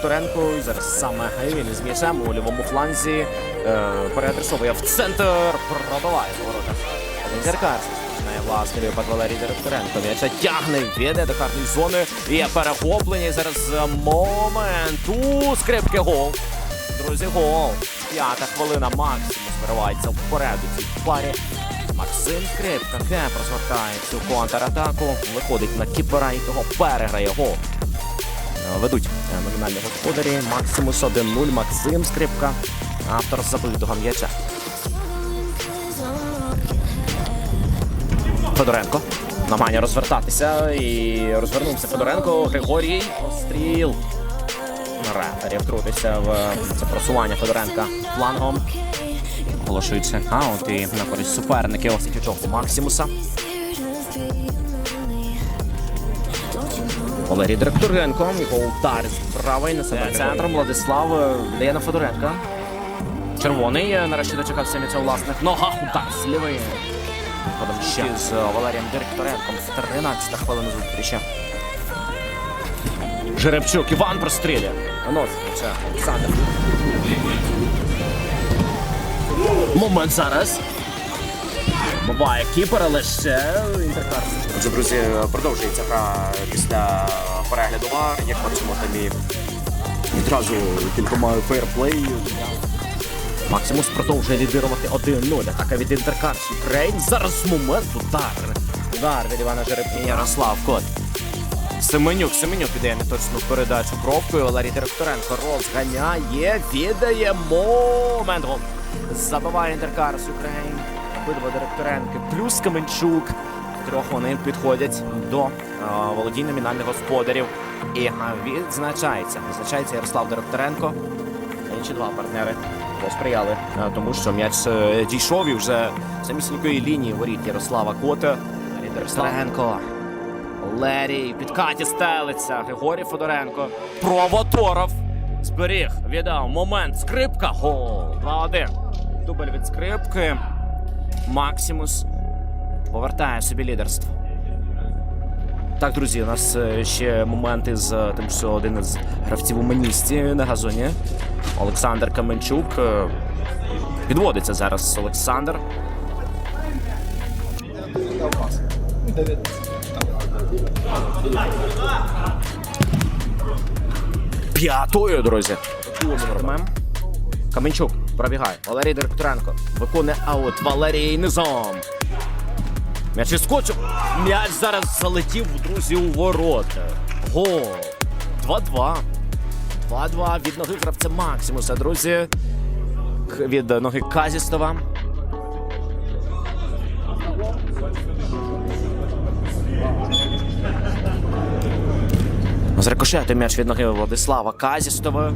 Директоренко. І зараз саме він із м'ячем у лівому фланзі е, переадресовує в центр. Пробиває ворота. Починає власний випад Валерій Директоренко. М'яча тягне, веде до карної зони. Є перехоплення. Зараз момент у скрипки гол. Друзі, гол. П'ята хвилина. Максимус виривається вперед у цій парі. Максим Скрипка кеп розгортає цю контратаку. Виходить на кіпера і того переграє гол. Ведуть е, номінальні господарі. Максимус 1-0. Максим Скрипка. Автор забитого м'яча. Федоренко. Намагання розвертатися. І розвернувся Федоренко. Григорій. Постріл. Рефері втрутився в це просування Федоренка флангом. Оголошується аут і на користь суперників Осічучок Максимуса. Валерій Директоренко. Його удар з правої на себе центром. Владислав е, дає на Федоренка. Червоний е, нарешті дочекався м'яча у власних ногах. Удар з лівої. Ходом ще з е, Валерієм Директоренком. 13 хвилина зустрічі. Жеребчук Іван прострілює. Наносить м'яча Олександр. Момент зараз. Буває кіпер, але ще інтеркар. Отже, друзі, продовжується гра після перегляду вар. Як бачимо, там і відразу кількома фейрплей. Максимус продовжує лідирувати 1-0. Атака від Інтеркарс Україн. Зараз момент удар. Удар від Івана Жеребні. Ярослав Кот. Семенюк, Семенюк віддає неточну передачу бровкою. Валерій Директоренко розганяє, віддає момент. Забиває Інтеркарс Україн. Обидва Директоренки плюс Каменчук. Трьох вони підходять до е, володінь номінальних господарів. І е, відзначається. Відзначається Ярослав Директоренко. Інші два партнери посприяли е, тому, що м'яч дійшов і вже з самісінької лінії воріт Ярослава Кота. Лідер Старенко. Лерій, підкаті стелиться. Григорій Федоренко. Провоторов. Зберіг, віддав момент. Скрипка. Гол. 2-1. Дубль від скрипки. Максимус повертає собі лідерство. Так, друзі, у нас е, ще моменти з е, тим, що один із гравців у маністі на газоні. Олександр Каменчук. е, Підводиться зараз Олександр. П'ятою, друзі. Каменчук пробігає. Валерій Директоренко виконує аут. Валерій низом. М'яч іскочив. М'яч зараз залетів, друзі, у ворота. Гол. 2-2. 2-2 від ноги гравця Максимуса, друзі. Від ноги Казістова. З м'яч від ноги Владислава Казістова.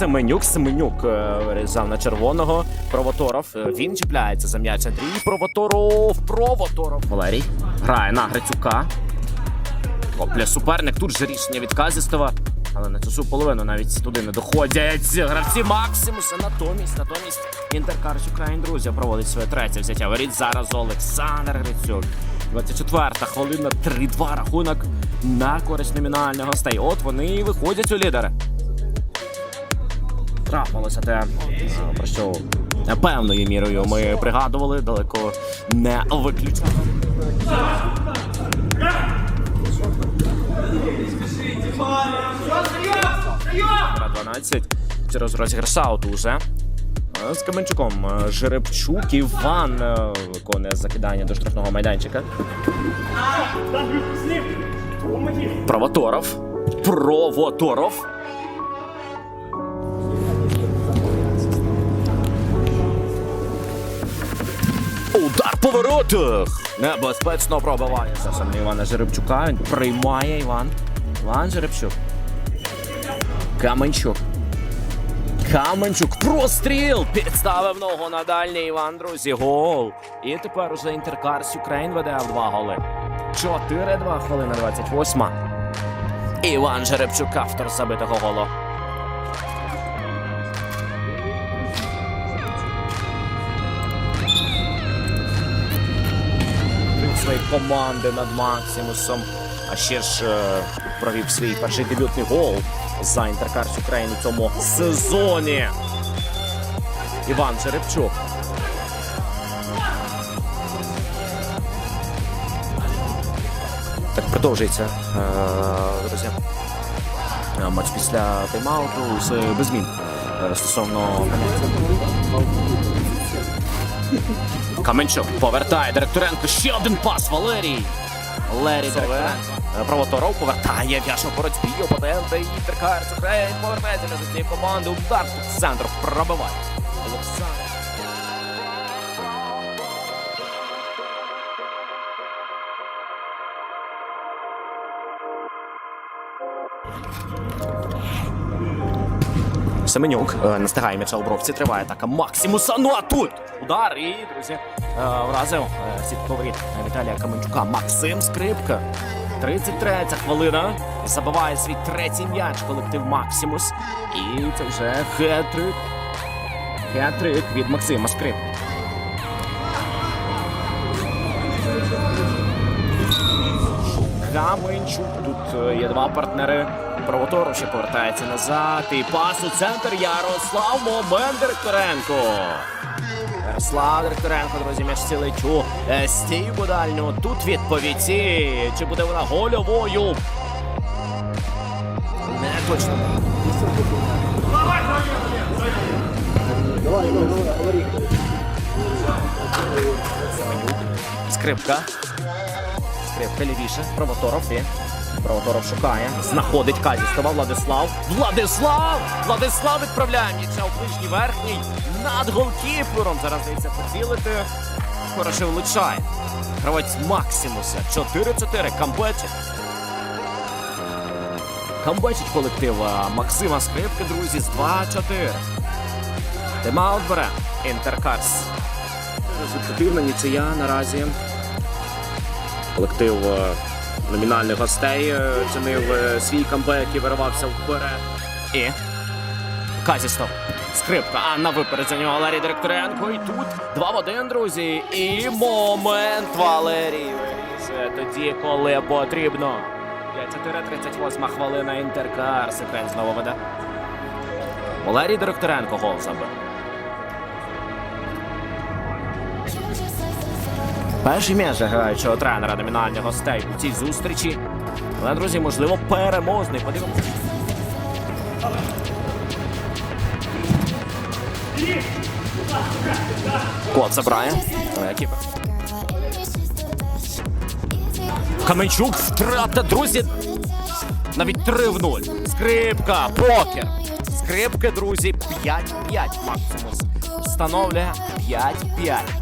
Семенюк, Семенюк е, вирізав на червоного. Провоторов. е, Він чіпляється за м'яч Андрій. Провоторов. Провоторов. Валерій грає на Грицюка. Копля суперник. Тут же рішення від. Але на цю половину навіть туди не доходять. Гравці Максимуса. Натомість, натомість Інтеркарс Україн, друзі, проводить своє третє взяття. Воріт зараз Олександр Грицюк. 24-та хвилина, 3-2 рахунок на користь номінальних гостей. От вони і виходять у лідери трапилося те, про що певною мірою ми пригадували, далеко не виключно. 12 через розіграш ауту уже. З Каменчуком е, Жеребчук Іван е, виконує закидання до штрафного майданчика. Провоторов. Провоторов. Удар по воротах! Небезпечно пробиває. Зараз на Івана Жеребчука. Він приймає Іван. Іван Жеребчук. Каменчук. Каменчук. Простріл! Підставив ногу на дальній Іван, друзі. Гол. І тепер уже Інтеркарс Україн веде в два голи. 4-2 хвилина 28. Іван Жеребчук, автор забитого голу. Своєї команди над Максимусом. А ще ж е, провів свій перший дебютний гол за Інтеркарс України у цьому сезоні. Іван Жеребчук. Так продовжується, е, друзі. Е, Матч після тайм-ауту з без змін е, стосовно Каменчук повертає Директоренко. Ще один пас Валерій. Валерій Директоренко. Е, Правоторов повертає м'яч на боротьбі. Опонента і Інтеркар Україн повертається на цієї команди. Удар тут з центру пробиває. Олександр. Семенюк е, настигає м'яча у бровці, триває атака Максимуса. Ну а тут удар і, друзі, е, вразив е, сітковий Віталія Каменчука. Максим Скрипка. 33-я хвилина. Забиває свій третій м'яч колектив Максимус. І це вже хет-трик. Хет-трик від Максима Скрипки. Каменчук. Тут є два партнери. Правотору ще повертається назад. І пас у центр. Ярослав Момент Директоренко. Ярослав Директоренко, друзі, м'яч цілить е, стійку дальню. Тут відповідь. Чи буде вона гольовою? Не точно. Семенюк. Скрипка. Скрипка лівіше. Правоторов є. Правоторов шукає. Знаходить Казістова. Владислав. Владислав! Владислав відправляє м'яча у ближній верхній. Над голкіпером. Зараз здається поцілити. Хороше влучає. Гравець Максимуса. 4-4. Камбечить. Камбечить колектив Максима Скрипки, друзі, з 2-4. Тимаут бере. Інтеркарс. Результативна нічия наразі. Колектив номінальних гостей е, цінив е, свій камбек і виривався вперед. І Казістов. Скрипка. А на випередження Валерій Директоренко. І тут 2 в 1, друзі. І момент Валерій. Вирішує тоді, коли потрібно. 5-4-38 хвилина Інтеркар. Секрет знову веде. Валерій Директоренко гол забив. Перший м'яч граючого тренера номінальних гостей у цій зустрічі. Але, друзі, можливо, переможний. Подивимося. Кот Кіпер. Каменчук втрата, друзі. Навіть 3 в 0. Скрипка, покер. Скрипки, друзі, 5-5 Максимус. Встановлює 5-5.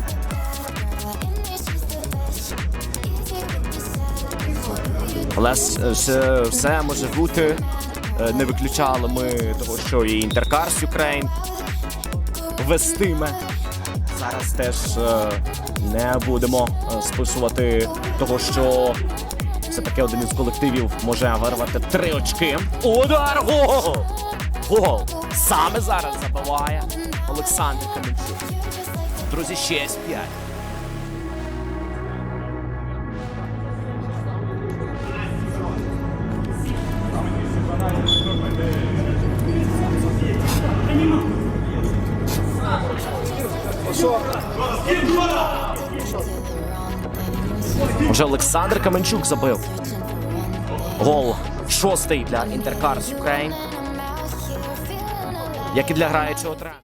Але с- все може бути. Е, Не виключали ми того, що і Інтеркарс Юкрейн вестиме. Зараз теж е, не будемо е, списувати того, що все-таки один із колективів може вирвати три очки. Удар! Гол! Гол! Саме зараз забиває Олександр Каменчук. Друзі, 6-5. Вже Олександр Каменчук забив. Гол шостий для Інтеркарс Україн. Як і для граючого тренера.